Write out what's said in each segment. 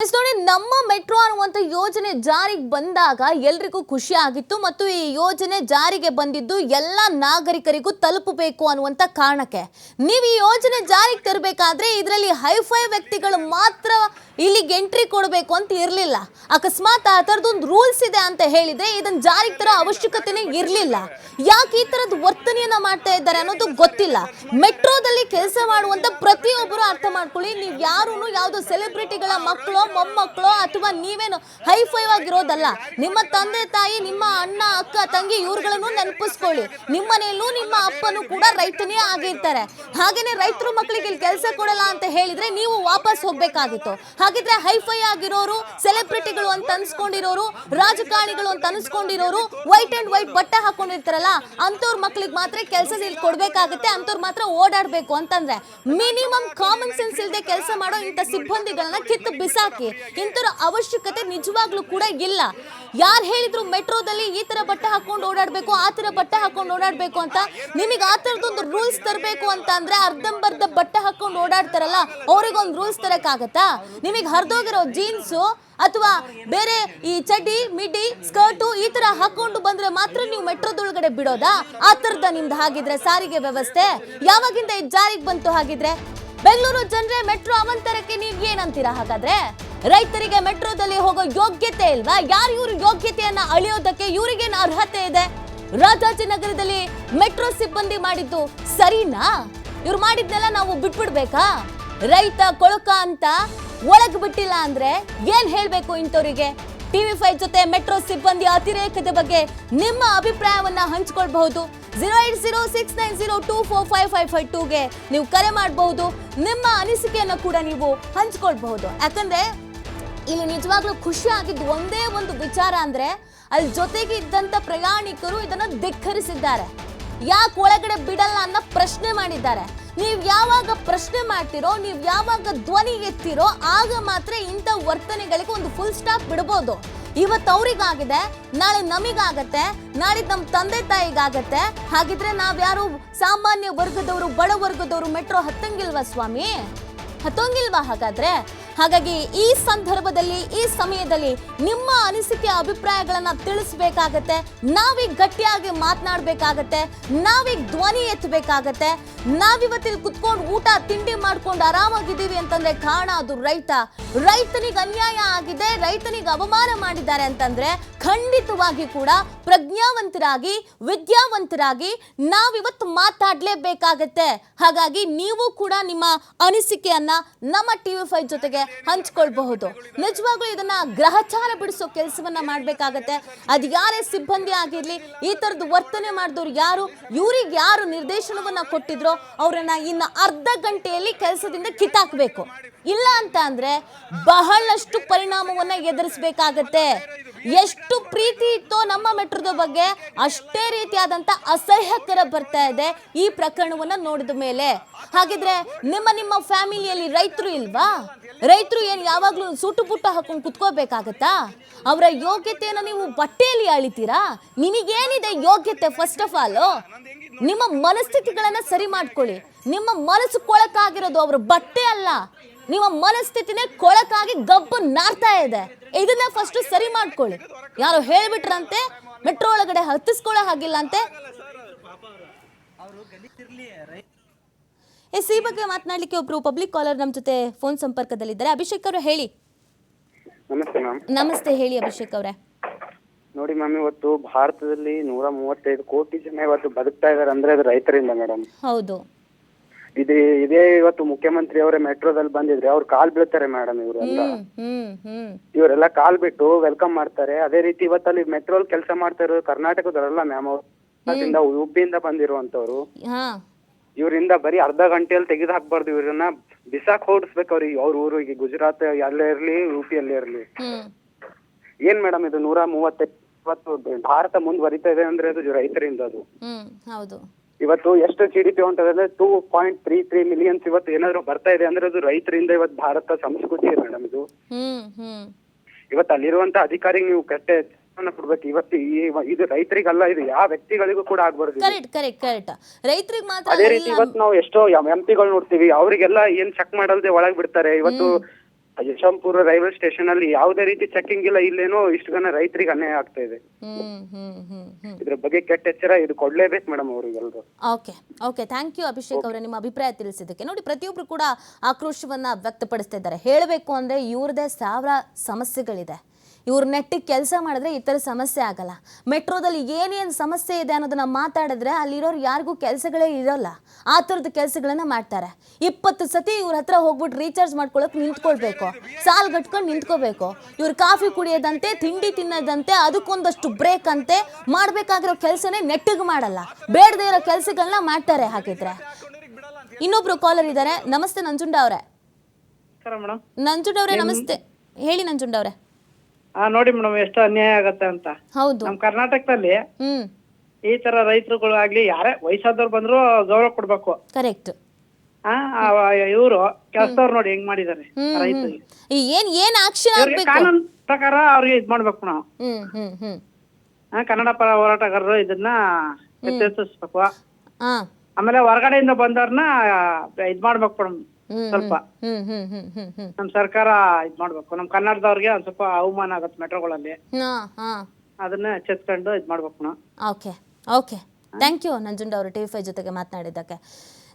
ನೋಡಿ, ನಮ್ಮ ಮೆಟ್ರೋ ಅನ್ನುವಂಥ ಯೋಜನೆ ಜಾರಿಗೆ ಬಂದಾಗ ಎಲ್ರಿಗೂ ಖುಷಿ ಆಗಿತ್ತು ಮತ್ತು ಈ ಯೋಜನೆ ಜಾರಿಗೆ ಬಂದಿದ್ದು ಎಲ್ಲ ನಾಗರಿಕರಿಗೂ ತಲುಪಬೇಕು ಅನ್ನುವಂಥ ಕಾರಣಕ್ಕೆ. ನೀವು ಈ ಯೋಜನೆ ಜಾರಿಗೆ ತರಬೇಕಾದ್ರೆ ಇದರಲ್ಲಿ ಹೈಫೈ ವ್ಯಕ್ತಿಗಳು ಮಾತ್ರ ಇಲ್ಲಿಗೆ ಎಂಟ್ರಿ ಕೊಡಬೇಕು ಅಂತ ಇರಲಿಲ್ಲ. ಅಕಸ್ಮಾತ್ ಆ ಥರದೊಂದು ರೂಲ್ಸ್ ಇದೆ ಅಂತ ಹೇಳಿದ್ರೆ ಇದನ್ನ ಜಾರಿಗೆ ತರೋ ಅವಶ್ಯಕತೆನೇ ಇರಲಿಲ್ಲ. ಯಾಕೆ ಈ ಥರದ ವರ್ತನೆಯನ್ನು ಮಾಡ್ತಾ ಇದ್ದಾರೆ ಅನ್ನೋದು ಗೊತ್ತಿಲ್ಲ. ಮೆಟ್ರೋದಲ್ಲಿ ಕೆಲಸ ಮಾಡುವಂತ ಪ್ರತಿಯೊಬ್ಬರು ಅರ್ಥ ಮಾಡ್ಕೊಳ್ಳಿ, ನೀವು ಯಾರೂ ಯಾವುದೋ ಸೆಲೆಬ್ರಿಟಿಗಳ ಮಕ್ಕಳು ಮೊಮ್ಮಕ್ಕಳು ಅಥವಾ ನೀವೇನು ಹೈಫೈವ್ ಆಗಿರೋದಲ್ಲ, ನಿಮ್ಮ ತಂದೆ ತಾಯಿ, ನಿಮ್ಮ ಅಣ್ಣ, ಅಕ್ಕ, ತಂಗಿ ಇವ್ರುಗಳನ್ನು ನೆನಪಿಸ್ಕೊಳ್ಳಿ. ನಿಮ್ಮನೆಯಲ್ಲೂ ನಿಮ್ಮ ಅಪ್ಪನೂ ಕೂಡ ರೈತನೇ ಆಗಿರ್ತಾರೆ. ಹಾಗೇನೆ ರೈತರು ಮಕ್ಕಳಿಗೆ ಇಲ್ಲಿ ಕೆಲಸ ಕೊಡಲ್ಲ ಅಂತ ಹೇಳಿದ್ರೆ ನೀವು ವಾಪಸ್ ಹೋಗ್ಬೇಕಾಗಿತ್ತು. ಹಾಗಿದ್ರೆ ಹೈಫೈ ಆಗಿರೋರು ಸೆಲೆಬ್ರಿಟಿಗಳು ಅಂತ ಅನ್ಸ್ಕೊಂಡಿರೋರು, ರಾಜಕಾರಣಿಗಳು ಅಂತ ಅನ್ಸ್ಕೊಂಡಿರೋರು ವೈಟ್ ಅಂಡ್ ವೈಟ್ ಬಟ್ಟೆ ಹಾಕೊಂಡಿರ್ತಾರಲ್ಲ ಅಂತವ್ರ ಮಕ್ಳಿಗೆ ಮಾತ್ರ ಕೆಲಸ ಇಲ್ಲಿ ಕೊಡ್ಬೇಕಾಗುತ್ತೆ ಅಂತವ್ರು ಮಾತ್ರ ಓಡಾಡಬೇಕು ಅಂತಂದ್ರೆ ಮಿನಿಮಮ್ ಕಾಮನ್ ಸೆನ್ಸ್ ಇಲ್ಲದೆ ಕೆಲಸ ಮಾಡೋ ಇಂಥ ಸಿಬ್ಬಂದಿಗಳನ್ನ ಕಿತ್ತು ಬಿಸಾಕಿ ಇಂಥವ್ರ ಅವಶ್ಯಕತೆ ನಿಜವಾಗ್ಲೂ ಕೂಡ ಇಲ್ಲ. ಯಾರು ಹೇಳಿದ್ರು ಮೆಟ್ರೋದಲ್ಲಿ ಈ ತರ ಬಟ್ಟೆ ಹಾಕೊಂಡು ಓಡಾಡ್ಬೇಕು, ಆ ತರ ಬಟ್ಟೆ ಹಾಕೊಂಡು ಓಡಾಡ್ಬೇಕು ಅಂತ. ನಿಮಗೆ ಆ ತರದೊಂದು ರೂಲ್ಸ್ ತರಬೇಕು ಅಂತ ಅಂದ್ರೆ ಅರ್ಧಂಬರ್ಧ ಬಟ್ಟೆ ಹಾಕೊಂಡು ಓಡಾಡ್ತಾರಲ್ಲ, ಅವ್ರಿಗೊಂದು ರೂಲ್ಸ್ ತರಕ್ಕಾಗತ್ತಾ? ನಿಮಗೆ ಹರಿದೋಗಿರೋ ಜೀನ್ಸು ಅಥವಾ ಬೇರೆ ಈ ಚಡ್ಡಿ ಮಿಡಿ ಸ್ಕರ್ಟು ಈ ತರ ಹಾಕೊಂಡು ಬಂದ್ರೆ ಮಾತ್ರ ನೀವು ಮೆಟ್ರೋದೊಳಗಡೆ ಬಿಡೋದಾ? ಆ ತರದ ನಿಮ್ದು ಹಾಗಿದ್ರೆ ಸಾರಿಗೆ ವ್ಯವಸ್ಥೆ? ಯಾವಾಗಿಂದ ಜಾರಿಗೆ ಬಂತು ಹಾಗಿದ್ರೆ? ಬೆಂಗಳೂರು ಜನರೇ ಮೆಟ್ರೋ ಅವಂತರಕ್ಕೆ ನೀವ್ ಏನಂತೀರಾ ಹಾಗಾದ್ರೆ? ರೈತರಿಗೆ ಮೆಟ್ರೋದಲ್ಲಿ ಹೋಗೋ ಯೋಗ್ಯತೆ ಇಲ್ವಾ? ಯಾರು ಇವ್ರ ಯೋಗ್ಯತೆಯನ್ನ ಅಳಿಯೋದಕ್ಕೆ ಇವರಿಗೇನು ಅರ್ಹತೆ ಇದೆ? ರಾಜಾಜಿನಗರದಲ್ಲಿ ಮೆಟ್ರೋ ಸಿಬ್ಬಂದಿ ಮಾಡಿದ್ದು ಸರಿನಾ? ಇವ್ರು ಮಾಡಿದ್ನೆಲ್ಲ ನಾವು ಬಿಟ್ಬಿಡ್ಬೇಕಾ? ರೈತ ಕೊಳಕ ಅಂತ ಒಳಗ್ ಬಿಟ್ಟಿಲ್ಲ ಅಂದ್ರೆ ಏನ್ ಹೇಳ್ಬೇಕು ಇಂಥವ್ರಿಗೆ? ಟಿವಿ ಫೈವ್ ಜೊತೆ ಮೆಟ್ರೋ ಸಿಬ್ಬಂದಿ ಅತಿರೇಕದ ಬಗ್ಗೆ ನಿಮ್ಮ ಅಭಿಪ್ರಾಯವನ್ನ ಹಂಚ್ಕೊಳ್ಬಹುದು. Zero eight zero six nine zero two four five five five ಟೂಗೆ ನೀವು ಕರೆ ಮಾಡಬಹುದು. ನಿಮ್ಮ ಅನಿಸಿಕೆಯನ್ನು ಕೂಡ ನೀವು ಹಂಚ್ಕೊಳ್ಬಹುದು. ಯಾಕಂದ್ರೆ ಇಲ್ಲಿ ನಿಜವಾಗ್ಲೂ ಖುಷಿ ಆಗಿದ್ದು ಒಂದೇ ಒಂದು ವಿಚಾರ ಅಂದ್ರೆ ಅಲ್ಲಿ ಜೊತೆಗೆ ಇದ್ದಂತ ಪ್ರಯಾಣಿಕರು ಇದನ್ನ ಧಿಕ್ಕರಿಸಿದ್ದಾರೆ. ಯಾಕೆ ಒಳಗಡೆ ಬಿಡಲ್ಲ ಅನ್ನೋ ಪ್ರಶ್ನೆ ಮಾಡಿದ್ದಾರೆ. ನೀವು ಯಾವಾಗ ಪ್ರಶ್ನೆ ಮಾಡ್ತಿರೋ, ನೀವು ಯಾವಾಗ ಧ್ವನಿ ಎತ್ತಿರೋ, ಆಗ ಮಾತ್ರ ಇಂಥ ವರ್ತನೆಗಳಿಗೆ ಒಂದು ಫುಲ್ ಸ್ಟಾಪ್ ಬಿಡ್ಬೋದು. ಇವತ್ತು ಅವ್ರಿಗಾಗಿದೆ, ನಾಳೆ ನಮಿಗಾಗತ್ತೆ, ನಾಳೆ ನಮ್ಮ ತಂದೆ ತಾಯಿಗಾಗತ್ತೆ. ಹಾಗಿದ್ರೆ ನಾವ್ಯಾರು ಸಾಮಾನ್ಯ ವರ್ಗದವರು, ಬಡ ವರ್ಗದವರು ಮೆಟ್ರೋ ಹತ್ತಂಗಿಲ್ವಾ ಸ್ವಾಮಿ? ಹತ್ತೋಂಗಿಲ್ವಾ ಹಾಗಾದ್ರೆ? ಹಾಗಾಗಿ ಈ ಸಂದರ್ಭದಲ್ಲಿ, ಈ ಸಮಯದಲ್ಲಿ ನಿಮ್ಮ ಅನಿಸಿಕೆ ಅಭಿಪ್ರಾಯಗಳನ್ನ ತಿಳಿಸ್ಬೇಕಾಗತ್ತೆ. ನಾವೀಗ ಗಟ್ಟಿಯಾಗಿ ಮಾತನಾಡ್ಬೇಕಾಗತ್ತೆ. ನಾವೀಗ ಧ್ವನಿ ಎತ್ತಬೇಕಾಗತ್ತೆ. ನಾವಿವತ್ತಿಲ್ಲಿ ಕುತ್ಕೊಂಡು ಊಟ, ತಿಂಡಿ ಮಾಡ್ಕೊಂಡು ಆರಾಮಾಗಿದ್ದೀವಿ ಅಂತಂದ್ರೆ ಕಾರಣ ಅದು ರೈತ. ರೈತನಿಗೆ ಅನ್ಯಾಯ ಆಗಿದೆ, ರೈತನಿಗೆ ಅವಮಾನ ಮಾಡಿದ್ದಾರೆ ಅಂತಂದ್ರೆ ಖಂಡಿತವಾಗಿ ಕೂಡ ಪ್ರಜ್ಞಾವಂತರಾಗಿ, ವಿದ್ಯಾವಂತರಾಗಿ ನಾವಿವತ್ತು ಮಾತಾಡಲೇಬೇಕಾಗತ್ತೆ. ಹಾಗಾಗಿ ನೀವು ಕೂಡ ನಿಮ್ಮ ಅನಿಸಿಕೆಯನ್ನ ನಮ್ಮ ಟಿವಿ ಫೈವ್ ಜೊತೆಗೆ ಹಂಚ್ಕೊಳ್ಬಹುದು. ನಿಜವಾಗ್ಲೂ ಇದನ್ನ ಗ್ರಹಚಾರ ಬಿಡಿಸೋ ಕೆಲಸವನ್ನ ಮಾಡ್ಬೇಕಾಗತ್ತೆ. ಅದ್ ಯಾರೇ ಸಿಬ್ಬಂದಿ ಆಗಿರ್ಲಿ, ಈ ತರದ್ದು ವರ್ತನೆ ಮಾಡಿದವ್ರು ಯಾರು, ಇವ್ರಿಗೆ ಯಾರು ನಿರ್ದೇಶನವನ್ನ ಕೊಟ್ಟಿದ್ರೋ, ಅವರನ್ನ ಇನ್ನ ಅರ್ಧ ಗಂಟೆಯಲ್ಲಿ ಕೆಲಸದಿಂದ ಕಿತ್ತಾಕ್ಬೇಕು. ಇಲ್ಲ ಅಂತ ಅಂದ್ರೆ ಬಹಳಷ್ಟು ಪರಿಣಾಮವನ್ನ ಎದುರಿಸಬೇಕಾಗತ್ತೆ. ಎಷ್ಟು ಪ್ರೀತಿ ಇತ್ತೋ ನಮ್ಮ ಮೆಟ್ರೋದ ಬಗ್ಗೆ ಅಷ್ಟೇ ರೀತಿಯಾದಂತ ಅಸಹ್ಯಕರ ಬರ್ತಾ ಇದೆ ಈ ಪ್ರಕರಣವನ್ನ ನೋಡಿದ ಮೇಲೆ. ಹಾಗಿದ್ರೆ ನಿಮ್ಮ ನಿಮ್ಮ ಫ್ಯಾಮಿಲಿಯಲ್ಲಿ ರೈತರು ಇಲ್ವಾ? ರೈತರು ಏನು ಯಾವಾಗಲೂ ಸುಟ್ಟು ಪುಟ್ಟ ಹಾಕೊಂಡು ಕುತ್ಕೋಬೇಕಾಗತ್ತಾ? ಅವರ ಯೋಗ್ಯತೆಯನ್ನು ನೀವು ಬಟ್ಟೆಯಲ್ಲಿ ಅಳಿತೀರಾ? ನಿಮಗೇನಿದೆ ಯೋಗ್ಯತೆ ಫಸ್ಟ್ ಆಫ್ ಆಲ್ ನಿಮ್ಮ ಮನಸ್ಥಿತಿಗಳನ್ನು ಸರಿ ಮಾಡ್ಕೊಳ್ಳಿ. ನಿಮ್ಮ ಮನಸ್ಸು ಕೊಳಕಾಗಿರೋದು ಅವ್ರ ಬಟ್ಟೆ ಅಲ್ಲ. ನಿಮ್ಮ ಮನಸ್ಥಿತಿನೇ ಕೊಳಕಾಗಿ ಗಬ್ಬು ನಾರ್ತಾ ಇದೆ. ಇದನ್ನ ಫಸ್ಟ್ ಸರಿ ಮಾಡ್ಕೊಳ್ಳಿ. ಯಾರು ಹೇಳ್ಬಿಟ್ರಂತೆ, ಮೆಟ್ರೋ ಒಳಗಡೆ ಹತ್ತಿಸ್ಕೊಳ್ಳೋ ಹಾಗಿಲ್ಲ ಅಂತೆ. ಎಸ್ ಈ ಬಗ್ಗೆ ಮಾತನಾಡಲಿಕ್ಕೆ ಒಬ್ರು ಪಬ್ಲಿಕ್ ಕಾಲರ್ ನಮ್ಮ ಜೊತೆ ಫೋನ್ ಸಂಪರ್ಕದಲ್ಲಿದ್ದಾರೆ. ಅಭಿಷೇಕ್ ಅವರು ಹೇಳಿ. ನಮಸ್ತೆ ಮ್ಯಾಮ್ ನಮಸ್ತೆ ಹೇಳಿ ಅಭಿಷೇಕ್ ಅವರೇ. ನೋಡಿ ಮ್ಯಾಮ್ ಇವತ್ತು ಭಾರತದಲ್ಲಿ ನೂರ ಮೂವತ್ತೈದು ಕೋಟಿ ಜನ ಇವತ್ತು ಬದುಕ್ತಾ ಇದಾರೆ ಅಂದ್ರೆ ಅದು ರೈತರಿಂದ ಮೇಡಮ್ ಹೌದು. ಇದೇ ಇದೇ ಇವತ್ತು ಮುಖ್ಯಮಂತ್ರಿ ಅವರೇ ಮೆಟ್ರೋದಲ್ಲಿ ಬಂದಿದ್ರೆ ಅವ್ರು ಕಾಲ್ ಬೀಳ್ತಾರೆ ಮೇಡಮ್ ಇವರು ಎಲ್ಲ ಹ್ಮ್ ಹ್ಮ್ ಹ್ಮ್. ಇವರೆಲ್ಲ ಕಾಲ್ ಬಿಟ್ಟು ವೆಲ್ಕಮ್ ಮಾಡ್ತಾರೆ. ಅದೇ ರೀತಿ ಇವತ್ತಲ್ಲಿ ಮೆಟ್ರೋಲ್ ಕೆಲಸ ಮಾಡ್ತಾ ಇರೋದು ಕರ್ನಾಟಕದವರಲ್ಲ ಮ್ಯಾಮ್ ಅವ್ರು. ಉಬ್ಬಿಯಿಂದ ಬಂದಿರುವಂತವ್ರು. ಹಾ. ಇವರಿಂದ ಬರೀ ಅರ್ಧ ಗಂಟೆಯಲ್ಲಿ ತೆಗೆದು ಹಾಕ್ಬಾರ್ದು ಇವ್ರನ್ನ. ಬಿಸಾಕ್ ಹೊಡಿಸ್ಬೇಕು ಅವ್ರಿಗೆ ಅವ್ರ ಊರಿಗೆ. ಗುಜರಾತ್ ಅಲ್ಲೇ ಇರ್ಲಿ ಯು ಅಲ್ಲೇ ಇರ್ಲಿ. ಏನ್ ಮೇಡಮ್ ಇದು ನೂರ ಇವತ್ತು ಭಾರತ ಮುಂದುವರಿತಾ ಇದೆ ಅಂದ್ರೆ ಅದು ರೈತರಿಂದ ಅದು. ಹೌದು. ಇವತ್ತು ಎಷ್ಟು G D P ಹೊಂಟದಂದ್ರೆ two point three three millions ಇವತ್ತು ಏನಾದ್ರು ಬರ್ತಾ ಇದೆ ಅಂದ್ರೆ ಅದು ರೈತರಿಂದ ಇವತ್ತು ಭಾರತ ಸಂಸ್ಕೃತಿ ಮೇಡಮ್ ಇದು. ಇವತ್ತು ಅಲ್ಲಿರುವಂತ ಅಧಿಕಾರಿ ನೀವು ಕಟ್ಟೆ ಕೊಡ್ಬೇಕು. ಇವತ್ತು ಈ ಇದು ರೈತರಿಗಲ್ಲ ಇದು ಯಾವ ವ್ಯಕ್ತಿಗಳಿಗೂ ಕೂಡ ಆಗ್ಬಾರ್ದು ಇದು. ಕರೆಕ್ಟ್ ಕರೆಕ್ಟ್ ಕರೆಕ್ಟ್ ರೈತರಿಗೆ ಮಾತ್ರ ಅದೇ ರೀತಿ ಇವತ್ತು ನಾವು ಎಷ್ಟೋ ಎಂ ಪಿಗಳು ನೋಡ್ತೀವಿ. ಅವರಿಗೆಲ್ಲ ಏನ್ ಚೆಕ್ ಮಾಡಲ್ದೆ ಒಳಗ್ ಬಿಡ್ತಾರೆ. ಇವತ್ತು ಯಶವಂತಪುರ ರೈಲ್ವೆ ಸ್ಟೇಷನ್ ಅಲ್ಲಿ ಯಾವುದೇ ರೀತಿ ಚೆಕಿಂಗ್ ಇಲ್ಲ ಇಲ್ಲೇನೋ ಇಷ್ಟು ಜನ ರೈತರಿಗೆ ಅನ್ಯಾಯ ಆಗ್ತಾ ಇದೆ. ಹ್ಮ್ ಹ್ಮ್ ಹ್ಮ್ ಹ್ಮ್. ಇದ್ರ ಬಗ್ಗೆ ಕೆಟ್ಟ ಎಚ್ಚರ ಇದು ಕೊಡ್ಲೇಬೇಕು madam ಅವ್ರಿಗೆಲ್ರು. Okay okay thank you Abhishek ಅವರೇ ನಿಮ್ಮ ಅಭಿಪ್ರಾಯ ತಿಳಿಸಿದ್ದಕ್ಕೆ. ನೋಡಿ ಪ್ರತಿಯೊಬ್ಬರು ಕೂಡ ಆಕ್ರೋಶವನ್ನ ವ್ಯಕ್ತಪಡಿಸ್ತಾ ಇದ್ದಾರೆ. ಹೇಳಬೇಕು ಅಂದ್ರೆ ಇವ್ರದೇ ಸಾವಿರ ಸಮಸ್ಯೆಗಳಿದೆ. ಇವ್ರ ನೆಟ್ಟಿಗೆ ಕೆಲಸ ಮಾಡಿದ್ರೆ ಈ ಥರ ಸಮಸ್ಯೆ ಆಗಲ್ಲ. ಮೆಟ್ರೋದಲ್ಲಿ ಏನೇನು ಸಮಸ್ಯೆ ಇದೆ ಅನ್ನೋದನ್ನ ಮಾತಾಡಿದ್ರೆ ಅಲ್ಲಿರೋರು ಯಾರಿಗೂ ಕೆಲಸಗಳೇ ಇರೋಲ್ಲ. ಆ ಥರದ ಕೆಲಸಗಳನ್ನ ಮಾಡ್ತಾರೆ. ಇಪ್ಪತ್ತು ಸತಿ ಇವ್ರ ಹತ್ರ ಹೋಗ್ಬಿಟ್ಟು ರೀಚಾರ್ಜ್ ಮಾಡ್ಕೊಳಕ್ ನಿಂತ್ಕೊಳ್ಬೇಕು. ಸಾಲ್ ಗಟ್ಕೊಂಡು ನಿಂತ್ಕೋಬೇಕು. ಇವ್ರು ಕಾಫಿ ಕುಡಿಯೋದಂತೆ ತಿಂಡಿ ತಿನ್ನೋದಂತೆ ಅದಕ್ಕೊಂದಷ್ಟು ಬ್ರೇಕ್ ಅಂತೆ ಮಾಡ್ಬೇಕಾಗಿರೋ ಕೆಲಸನೇ ನೆಟ್ಟಿಗೆ ಮಾಡಲ್ಲ. ಬೇಡದೇ ಇರೋ ಕೆಲಸಗಳನ್ನ ಮಾಡ್ತಾರೆ ಹಾಗಿದ್ರೆ. ಇನ್ನೊಬ್ರು ಕಾಲರ್ ಇದ್ದಾರೆ ನಮಸ್ತೆ ನಂಜುಂಡ ಅವರೇ. ನಂಜುಂಡ ಅವರೇ ನಮಸ್ತೆ. ಹೇಳಿ ನಂಜುಂಡ ಅವರೇ. ಹಾ ನೋಡಿ ಮೇಡಮ್ ಎಷ್ಟು ಅನ್ಯಾಯ ಆಗತ್ತೆ ಅಂತ. ಹೌದು. ನಮ್ ಕರ್ನಾಟಕದಲ್ಲಿ ಹ್ಮ್. ಈ ತರ ರೈತರುಗಳು ಆಗ್ಲಿ ಯಾರೇ ವಯಸ್ಸಾದವ್ರು ಬಂದ್ರು ಗೌರವ ಕೊಡ್ಬೇಕು. ಕರೆಕ್ಟ್. ಆ ಇವರು ಕೆಲಸದವ್ರು ನೋಡಿ ಹೆಂಗ್ ಮಾಡಿದಾರೆ. ರೈತರಿಗೆ. ಈ ಏನ್ ಏನ್ ಆಕ್ಷನ್ ಇವ್ರಿಗೆ ಆಗ್ಬೇಕು? ಕಾನೂನು ಪ್ರಕಾರ ಅವ್ರಿಗೆ ಇದ್ ಮಾಡ್ಬೇಕು ನಾವು. ಹ್ಮ್ ಹ್ಮ್ ಹ್ಮ್. ಆ, ಕನ್ನಡ ಪರ ಹೋರಾಟಗಾರರು ಇದನ್ನ ಹಾ ಆಮೇಲೆ ಹೊರಗಡೆಯಿಂದ ಬಂದವ್ರನ್ನ ಇದ್ ಮಾಡ್ಬೇಕು ಮೇಡಮ್. ಸ್ವಲ್ಪ. ನಮ್ ಸರ್ಕಾರ ಇದ್ ಮಾಡ್ಬೇಕು. ನಮ್ ಕನ್ನಡದವ್ರಿಗೆ ಒಂದ್ ಸ್ವಲ್ಪ ಅವಮಾನ ಆಗತ್ತೆ ಮೆಟ್ರೋಗಳಲ್ಲಿ. ಹಾ ಹಾ. ಅದನ್ನ ಎಚ್ಚೆತ್ಕೊಂಡು ಇದ್ ಮಾಡ್ಬೇಕು okay okay. Thank you Nanjunda ಅವರು ಟಿವಿ ಫೈವ್ ಜೊತೆಗೆ ಮಾತನಾಡಿದ್ದಕ್ಕೆ.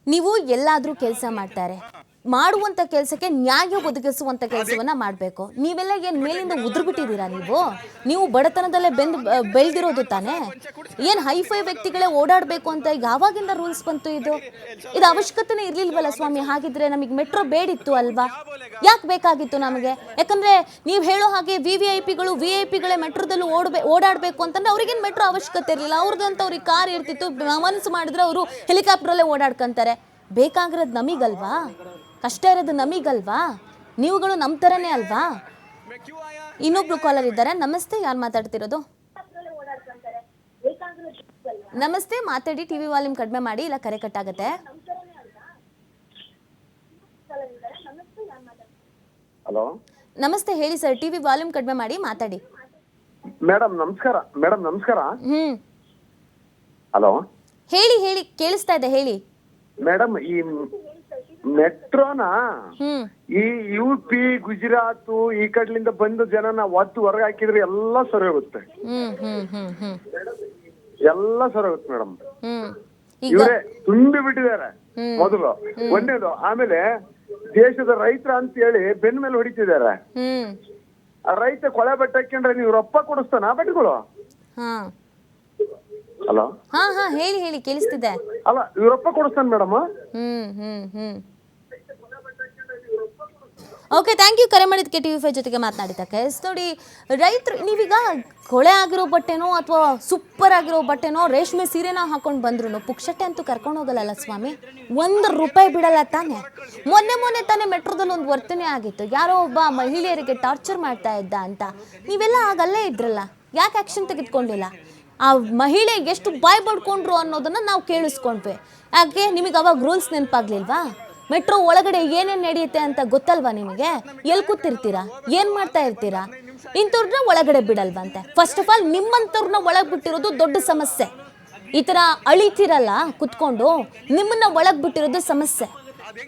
ನೀವು ಎಲ್ಲಾದರೂ ಕೆಲಸ ಮಾಡ್ತಾರೆ ಮಾಡುವಂಥ ಕೆಲಸಕ್ಕೆ ನ್ಯಾಯ ಒದಗಿಸುವಂಥ ಕೆಲಸವನ್ನ ಮಾಡಬೇಕು. ನೀವೆಲ್ಲ ಏನು ಮೇಲಿಂದ ಉದುರ್ಬಿಟ್ಟಿದ್ದೀರಾ ನೀವು? ನೀವು ಬಡತನದಲ್ಲೇ ಬೆಂದ್ ಬೆಳೆದಿರೋದು ತಾನೇ? ಏನು ಹೈಫೈ ವ್ಯಕ್ತಿಗಳೇ ಓಡಾಡಬೇಕು ಅಂತ ಯಾವಾಗಿಂದ ರೂಲ್ಸ್ ಬಂತು ಇದು? ಇದು ಅವಶ್ಯಕತೆನೇ ಇರ್ಲಿಲ್ವಲ್ಲ ಸ್ವಾಮಿ? ಹಾಗಿದ್ರೆ ನಮಗೆ ಮೆಟ್ರೋ ಬೇಡಿತ್ತು ಅಲ್ವಾ? ಯಾಕೆ ಬೇಕಾಗಿತ್ತು ನಮಗೆ? ಯಾಕಂದ್ರೆ ನೀವು ಹೇಳೋ ಹಾಗೆ ವಿ ವಿ ಐ ಪಿಗಳು ವಿ ಐ ಪಿಗಳೇ ಮೆಟ್ರೋದಲ್ಲಿ ಓಡಬೇ, ಓಡಾಡಬೇಕು ಅಂತಂದ್ರೆ ಅವ್ರಿಗೇನು ಮೆಟ್ರೋ ಅವಶ್ಯಕತೆ ಇರಲಿಲ್ಲ. ಅವ್ರಿಗಂತ ಅವ್ರಿಗೆ ಕಾರ್ ಇರ್ತಿತ್ತು ಮನಸ್ಸು ಮಾಡಿದ್ರೆ ಅವರು ಹೆಲಿಕಾಪ್ಟ್ರಲ್ಲೇ ಓಡಾಡ್ಕಂತಾರೆ. ಬೇಕಾಗಿರೋದು ನಮಗಲ್ವಾ? ಕಷ್ಟ ಇರೋದು ನಮಗಲ್ವಾ? ನೀವುಗಳು ನಮ್ಮ ಥರನೇ ಅಲ್ವಾ? ಇನ್ನೊಬ್ರು ಕಾಲರ್ ಇದ್ದಾರೆ. ನಮಸ್ತೆ ಯಾರು ಮಾತಾಡ್ತಿರೋದು? ನಮಸ್ತೆ ಮಾತಾಡಿ ಟಿವಿ ವಾಲ್ಯೂಮ್ ಕಡಿಮೆ ಮಾಡಿ ಇಲ್ಲ ಕರೆ ಕಟ್ಟಾಗತ್ತೆ? ಹಲೋ ನಮಸ್ತೆ ಹೇಳಿ ಸರ್ ಟಿವಿ ವಾಲ್ಯೂಮ್ ಕಡಿಮೆ ಮಾಡಿ ಮಾತಾಡಿ. ಮೇಡಮ್ ನಮಸ್ಕಾರ. ಮೇಡಮ್ ನಮಸ್ಕಾರ. ಹ್ಮ್. ಹಲೋ ಹೇಳಿ ಹೇಳಿ ಕೇಳಿಸ್ತಾ ಇದೆ ಹೇಳಿ. ಮೇಡಮ್ ಈ ಮೆಟ್ರೋನ ಈ ಯು ಪಿ ಗುಜರಾತ್ ಈ ಕಡ್ಲಿಂದ ಬಂದ ಜನನ ಒತ್ತು ಹೊರಗೆ ಹಾಕಿದ್ರೆ ಎಲ್ಲ ಸರಿ ಹೋಗುತ್ತೆ. ಎಲ್ಲ ಸರಿ ಹೋಗುತ್ತೆ ಮೇಡಮ್ ಇವರೇ ತುಂಬಿ ಬಿಟ್ಟಿದ್ದಾರೆ ಮೊದಲು. ಒಂದೇದು ಆಮೇಲೆ ದೇಶದ ರೈತರ ಅಂತ ಹೇಳಿ ಬೆನ್ ಮೇಲೆ ಹೊಡಿತಿದ್ದಾರೆ. ರೈತ ಕೊಳೆ ಬಟ್ಟೆ ಹಾಕೊಂಡ್ರೆ ನೀವು ರೊಪ್ಪ ಕೊಡಿಸ್ತಾನ ಬಟ್ಟೆಗಳು ಹಲೋ? ಹಾ ಹಾ ಹೇಳಿ ಹೇಳಿ ಕೇಳಿಸ್ತಿದೆ. ಅಲ್ಲ ಇವ್ರಪ್ಪ ಕೊಡಿಸ್ತಾನ madam. Hmm hmm hmm. Okay thank you ಕರೆ ಮಾಡಿದ್ದಕ್ಕೆ ಟಿ ವಿ ಫೈ ಜೊತೆಗೆ ಮಾತನಾಡಿದ್ದಕ್ಕೆ ಎಸ್ ನೋಡಿ, ರೈತರು, ನೀವೀಗ ಕೊಳೆ ಆಗಿರೋ ಬಟ್ಟೆನೋ ಅಥವಾ ಸೂಪರ್ ಆಗಿರೋ ಬಟ್ಟೆನೋ ರೇಷ್ಮೆ ಸೀರೆನ ಹಾಕೊಂಡು ಬಂದ್ರು ಪುಕ್ಷಟ್ಟೆ ಅಂತೂ ಕರ್ಕೊಂಡು ಹೋಗಲ್ಲಲ್ಲ ಸ್ವಾಮಿ? ಒಂದು ರೂಪಾಯಿ ಬಿಡಲ್ಲ ತಾನೆ. ಮೊನ್ನೆ ಮೊನ್ನೆ ತಾನೇ ಮೆಟ್ರೋದಲ್ಲಿ ಒಂದು ವರ್ತನೆ ಆಗಿತ್ತು. ಯಾರೋ ಒಬ್ಬ ಮಹಿಳೆಯರಿಗೆ ಟಾರ್ಚರ್ ಮಾಡ್ತಾ ಇದ್ದ ಅಂತ. ನೀವೆಲ್ಲ ಆಗಲ್ಲೇ ಇದ್ರಲ್ಲ. ಯಾಕೆ ಆ್ಯಕ್ಷನ್ ತೆಗೆದುಕೊಂಡಿಲ್ಲ? ಆ ಮಹಿಳೆ ಎಷ್ಟು ಬಾಯ್ ಬಡ್ಕೊಂಡ್ರು ಅನ್ನೋದನ್ನ ನಾವು ಕೇಳಿಸ್ಕೊಂಡ್ವಿ. ಯಾಕೆ? ನಿಮಗೆ ಅವಾಗ ರೂಲ್ಸ್ ನೆನಪಾಗ್ಲಿಲ್ವಾ? ಮೆಟ್ರೋ ಒಳಗಡೆ ಏನೇನು ನಡೆಯುತ್ತೆ ಅಂತ ಗೊತ್ತಲ್ವಾ ನಿಮಗೆ? ಎಲ್ಲಿ ಕೂತಿರ್ತೀರಾ? ಏನು ಮಾಡ್ತಾ ಇರ್ತೀರಾ? ಇಂಥವ್ರನ್ನ ಒಳಗಡೆ ಬಿಡಲ್ವಂತೆ. ಫಸ್ಟ್ ಆಫ್ ಆಲ್ ನಿಮ್ಮಂಥವ್ರನ್ನ ಒಳಗೆ ಬಿಟ್ಟಿರೋದು ದೊಡ್ಡ ಸಮಸ್ಯೆ. ಈ ಥರ ಅಳಿತೀರಲ್ಲ ಕುತ್ಕೊಂಡು ನಿಮ್ಮನ್ನ ಒಳಗೆ ಬಿಟ್ಟಿರೋದು ಸಮಸ್ಯೆ.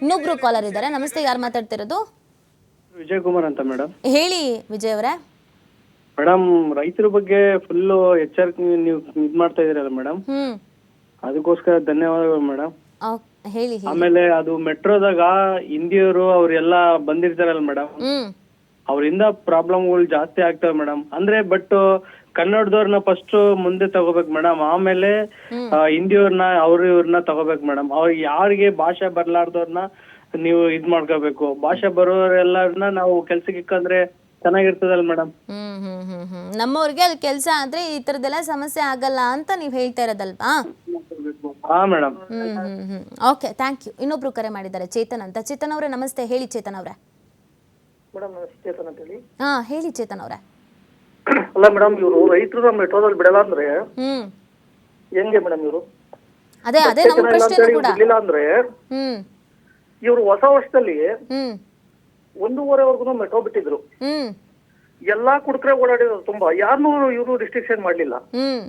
ಇನ್ನೊಬ್ರು ಕಾಲರ್ ಇದ್ದಾರೆ. ನಮಸ್ತೆ ಯಾರು ಮಾತಾಡ್ತಿರೋದು? ವಿಜಯ್ ಕುಮಾರ್ ಅಂತ ಮೇಡಮ್. ಹೇಳಿ ವಿಜಯ್ ಅವರೇ. ಮೇಡಮ್ ರೈತರ ಬಗ್ಗೆ ಫುಲ್ಲು ಎಚ್ಚರಿಕೆ ನೀವು ಇದ್ ಮಾಡ್ತಾ ಇದೀರಲ್ಲ ಮೇಡಮ್. ಅದಕ್ಕೋಸ್ಕರ ಧನ್ಯವಾದಗಳು ಮೇಡಮ್. ಹೇಳಿ ಹೇಳಿ. ಆಮೇಲೆ ಅದು ಮೆಟ್ರೋದಾಗ ಹಿಂದಿಯವರು ಅವ್ರೆಲ್ಲ ಬಂದಿರ್ತಾರಲ್ಲ ಮೇಡಮ್ ಹ್ಮ್. ಅವರಿಂದ ಪ್ರಾಬ್ಲಮ್ಗಳು ಜಾಸ್ತಿ ಆಗ್ತವೆ ಮೇಡಮ್. ಅಂದ್ರೆ ಬಟ್ ಕನ್ನಡದವ್ರನ್ನ ಫಸ್ಟ್ ಮುಂದೆ ತಗೋಬೇಕು ಮೇಡಮ್ ಆಮೇಲೆ ಆ, ಹಿಂದಿಯವ್ರನ್ನ ಅವ್ರ ಇವ್ರನ್ನ ತಗೋಬೇಕು ಮೇಡಮ್. ಅವ್ರಿಗೆ ಯಾರಿಗೆ ಭಾಷೆ ಬರ್ಲಾರ್ದವ್ರನ್ನ ನೀವು ಇದ್ ಮಾಡ್ಕೋಬೇಕು. ಭಾಷೆ ಬರೋರೆಲ್ಲರನ್ನ ನಾವು ಕೆಲ್ಸಕ್ಕೆ ಇಕ್ಕಂದ್ರೆ ಚೆನ್ನಾಗಿರ್ತದಲ್ಲ ಮೇಡಮ್. ಹ್ಮ್ ಹ್ಮ್ ಹ್ಮ್ ಹ್ಮ್. ನಮ್ಮವ್ರಿಗೆ ಅಲ್ಲಿ ಕೆಲಸ ಆದ್ರೆ ಈ ತರದೆಲ್ಲ ಸಮಸ್ಯೆ ಆಗಲ್ಲ ಅಂತ ನೀವ್ ಹೇಳ್ತಾ ಇರೋದಲ್ವಾ? ಹಾ madam hmm hmm hmm. Okay thank you ಇನ್ನೊಬ್ರು ಕರೆ ಮಾಡಿದ್ದಾರೆ ಚೇತನ್ ಅಂತ. ಚೇತನ್ ಅವರೇ ನಮಸ್ತೆ. ಹೇಳಿ ಚೇತನ್ ಅವರೇ. ಮೇಡಮ್ ಚೇತನ್ ಅಂತ ಹೇಳಿ. ಹಾ ಹೇಳಿ ಚೇತನ್ ಅವರೇ. ಅಲ್ಲ ಮೇಡಮ್ ಇವರು ರೈತರು ಮೆಟ್ರೋದಲ್ಲಿ ಬಿಡಲ್ಲ ಅಂದ್ರೆ ಹ್ಮ್. ಹೆಂಗೆ ಮೇಡಮ್ ಇವರು? ಅದೇ ಅದೇ ನಮ್ಮ ಪ್ರಶ್ನೆ ಕೂಡ. ಬಿಡ್ಲಿಲ್ಲ ಅಂದ್ರೆ ಹ್ಮ್. ಇವರು ಹೊಸ ವರ್ಷದಲ್ಲಿ ಹ್ಮ್. ಒಂದೂವರೆವರೆಗೂ ಮೆಟ್ರೋ ಬಿಟ್ಟಿದ್ರು. ಹ್ಮ್. ಎಲ್ಲಾ ಕುಡ್ಕ್ರೆ ಓಡಾಡಿದ್ರು ತುಂಬಾ. ಯಾರನ್ನೂ ಇವರು ರಿಸ್ಟ್ರಿಕ್ಷನ್ ಮಾಡ್ಲಿಲ್ಲ. ಹ್ಮ್.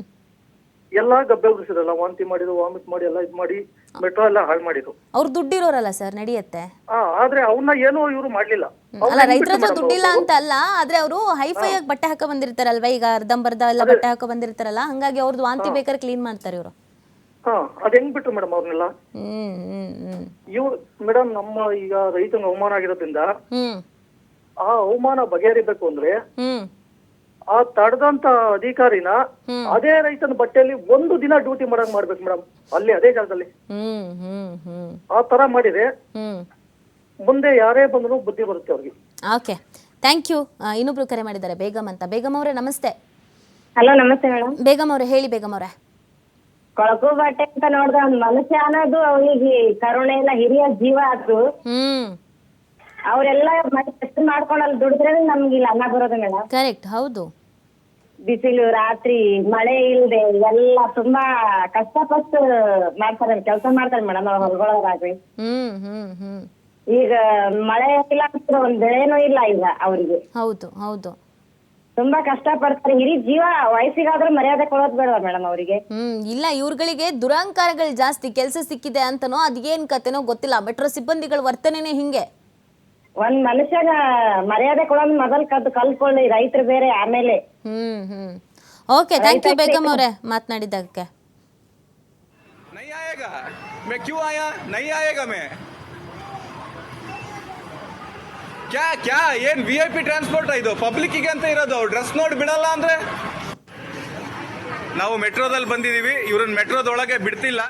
ಎಲ್ಲಾ ಗಬ್ಬೆ ಉಗಿಸಿದ್ರಲ್ಲ ವಾಂತಿ ಮಾಡಿದ್ರು ವಾಮಿಟ್ ಮಾಡಿ ಎಲ್ಲ ಇದ್ ಮಾಡಿ ಮೆಟ್ರೋ ಎಲ್ಲ ಹಾಳು ಮಾಡಿದ್ರು. ಅವ್ರು ದುಡ್ಡಿರೋರಲ್ಲ ಸರ್ ನಡೆಯುತ್ತೆ? ಆ ಆದ್ರೆ ಅವನ್ನ ಏನು ಇವರು ಮಾಡ್ಲಿಲ್ಲ. ಅಲ್ಲ ರೈತರ ಹತ್ರ ದುಡ್ಡಿಲ್ಲ ಅಂತ ಅಲ್ಲ ಆದ್ರೆ ಅವರು ಹೈಫೈ ಆಗಿ ಬಟ್ಟೆ ಹಾಕ ಬಂದಿರ್ತಾರಲ್ವಾ ಈಗ ಅರ್ಧಂಬರ್ಧ ಎಲ್ಲ ಬಟ್ಟೆ ಹಾಕ ಬಂದಿರ್ತಾರಲ್ಲ ಹಂಗಾಗಿ ಅವ್ರದ್ದು ವಾಂತಿ ಬೇಕಾದ್ರೆ ಕ್ಲೀನ್ ಮಾಡ್ತಾರೆ ಇವರು. ಹಾ ಅದ್ ಹೆಂಗ್ ಬಿಟ್ರು ಮೇಡಮ್ ಅವ್ರನ್ನೆಲ್ಲ ಹ್ಮ್ ಹ್ಮ್ ಹ್ಮ್. ಇವ್ರು ಮೇಡಮ್ ನಮ್ಮ ಈಗ ರೈತನ ಅವಮಾನ ಆಗಿರೋದ್ರಿಂದ ಹ್ಮ್. ಆ ಅವಮಾನ ಬಗೆಹರಿಬೇಕು ಅಂದ್ರೆ ಹ್ಮ್. ಆ ತಡೆದಂತ ಅಧಿಕಾರಿನ ಅದೇ ರೈತನ ಬಟ್ಟೆಯಲ್ಲಿ ಒಂದು ದಿನ ಡ್ಯೂಟಿ ಮಾಡಂಗ್ ಮಾಡ್ಬೇಕು ಮೇಡಮ್ ಅಲ್ಲಿ ಅದೇ ಜಾಗದಲ್ಲಿ. ಆ ತರ ಮಾಡಿದ್ರೆ ಹ್ಮ್. ಮುಂದೆ ಯಾರೇ ಬಂದ್ರು ಬುದ್ಧಿ ಬರುತ್ತೆ ಅವ್ರಿಗೆ. ಓಕೆ. Thank you. ಇನ್ನೊಬ್ರು ಕರೆ ಮಾಡಿದ್ದಾರೆ ಬೇಗಮ್ ಅಂತ. ಬೇಗಮ್ ಅವರೇ ನಮಸ್ತೆ. ಹಲೋ ನಮಸ್ತೆ ಮೇಡಮ್ ಬೇಗಮ್ ಅವರೇ ಹೇಳಿ ಬೇಗಮ್ ಅವರೇ. ಕೊಳಕು ಬಟ್ಟೆ ಅಂತ ನೋಡಿದ್ರೆ ಒಂದ್ ಮನುಷ್ಯ ಅನ್ನೋದು ಅವನಿಗೆ ಕರುಣೆ ಎಲ್ಲ ಹಿರಿಯ ಜೀವ ಆದ್ರು ಹ್ಮ್. ಅವರೆಲ್ಲ ಮಾಡ್ಕೊಂಡು ಅಲ್ಲಿ ದುಡಿದ್ರೆ ನಮ್ಗೆ ಇಲ್ಲಿ ಅನ್ನ ಬರೋದು ಮೇಡಮ್ ಕರೆಕ್ಟ್ ಹೌದು. ಬಿಸಿಲು ರಾತ್ರಿ ಮಳೆ ಇಲ್ಲದೆ ಎಲ್ಲ ತುಂಬಾ ಕಷ್ಟಪಟ್ಟು ಮಾಡ್ತಾರೆ ಕೆಲಸ ಮಾಡ್ತಾರೆ ಮೇಡಮ್ ಅವ್ರ ಹೊಲ್ಗೊಳಗಾಗ್ರಿ ಹ್ಮ್ ಹ್ಮ್ ಹ್ಮ್. ಈಗ ಮಳೆ ಇಲ್ಲ ಅಂದ್ರೆ ಒಂದ್ ಬೆಳೆನೂ ಇಲ್ಲ ಈಗ ಅವರಿಗೆ. ಹೌದು ಹೌದು. ತುಂಬಾ ಕಷ್ಟ ಪಡ್ತಾರೆ ಇಡೀ ಜೀವ ವಯಸ್ಸಿಗಾದ್ರೂ ಮರ್ಯಾದೆ ಕೊಡೋದ್ ಬೇಡ ಮೇಡಮ್ ಅವರಿಗೆ. ಹ್ಮ್ ಇಲ್ಲ ಇವ್ರುಗಳಿಗೆ ದುರಾಂಕಾರಗಳು ಜಾಸ್ತಿ ಕೆಲಸ ಸಿಕ್ಕಿದೆ ಅಂತನೋ ಅದೇನ್ ಕತೆನೋ ಗೊತ್ತಿಲ್ಲ. ಮೆಟ್ರೋ ಸಿಬ್ಬಂದಿಗಳ ವರ್ತನೆನೇ ಹಿಂಗೆ. ಒಂದ್ ಮನುಷ್ಯನ ಮರ್ಯಾದೆ ಕೊಡೋದ್ ಮೊದಲ್ ಕದ್ ಕಲ್ತ್ಕೊಳ್ಳಿ ರೈತರು ಬೇರೆ ಆಮೇಲೆ hmm hmm okay thank you Begum ಅವರೇ ಮಾತನಾಡಿದ್ದಕ್ಕೆ नहीं आएगा मैं क्यों आया नहीं आएगा मैं क्या क्या ಏನ್ ವಿ ಐ ಪಿ ಟ್ರಾನ್ಸ್ಪೋರ್ಟ್ ಇದು ಪಬ್ಲಿಕ್ಕಿಗೆ ಅಂತ ಇರೋದು ಡ್ರೆಸ್ ನೋಡಿ ಬಿಡಲ್ಲ ಅಂದ್ರೆ ನಾವು ಮೆಟ್ರೋದಲ್ಲಿ ಬಂದಿದೀವಿ ಇವ್ರನ್ನ ಮೆಟ್ರೋದೊಳಗೆ ಬಿಡ್ತಿಲ್ಲ